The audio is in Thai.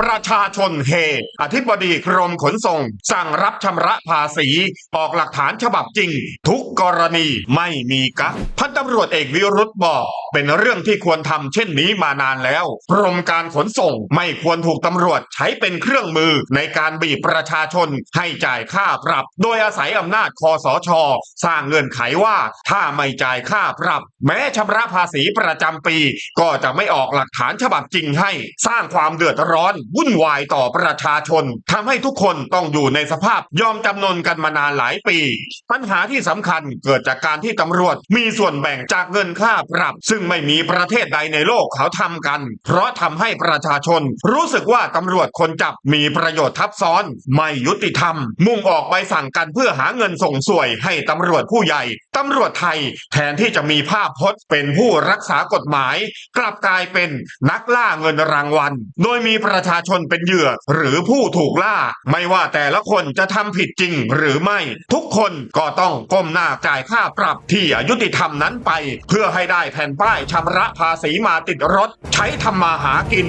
ประชาชนเฮ อธิบดีกรมขนส่ง สั่งรับชำระภาษี ออกหลักฐานฉบับจริง ทุกกรณีไม่มีกักพันตำรวจเอกวิรุธบอกเป็นเรื่องที่ควรทำเช่นนี้มานานแล้วกรมการขนส่งไม่ควรถูกตำรวจใช้เป็นเครื่องมือในการบีบประชาชนให้จ่ายค่าปรับ โดยอาศัยอำนาจคอสช สร้างเงื่อนไขว่าถ้าไม่จ่ายค่าปรับ แม้ชำระภาษีประจำปี ก็จะไม่ออกหลักฐานฉบับจริงให้ สร้างความเดือดร้อน วุ่นวายต่อประชาชนทำให้ทุกคนต้องอยู่ในสภาพยอมจำนนกันมานานหลายปี ปัญหาที่สำคัญเกิดจากการที่ตำรวจมีส่วนแบ่งจากเงินค่าปรับ ซึ่งไม่มีประเทศใดในโลกเขาทำกัน เพราะทำให้ประชาชน รู้สึกว่าตำรวจคนจับมีประโยชน์ทับซ้อน ไม่ยุติธรรม มุ่งออกใบสั่งกันเพื่อหาเงินส่งสวยให้ตำรวจผู้ใหญ่ตำรวจไทยแทนที่จะมีภาพพจน์เป็นผู้รักษากฎหมาย กลับกลายเป็นนักล่าเงินรางวัล โดยมีประชาชนเป็นเหยื่อหรือผู้ถูกล่า ไม่ว่าแต่ละคนจะทำผิดจริงหรือไม่ ทุกคนก็ต้องก้มหน้าจ่ายค่าปรับที่อยุติธรรมนั้นไป เพื่อให้ได้แผ่นป้ายชำระภาษีมาติดรถ ใช้ทำมาหากิน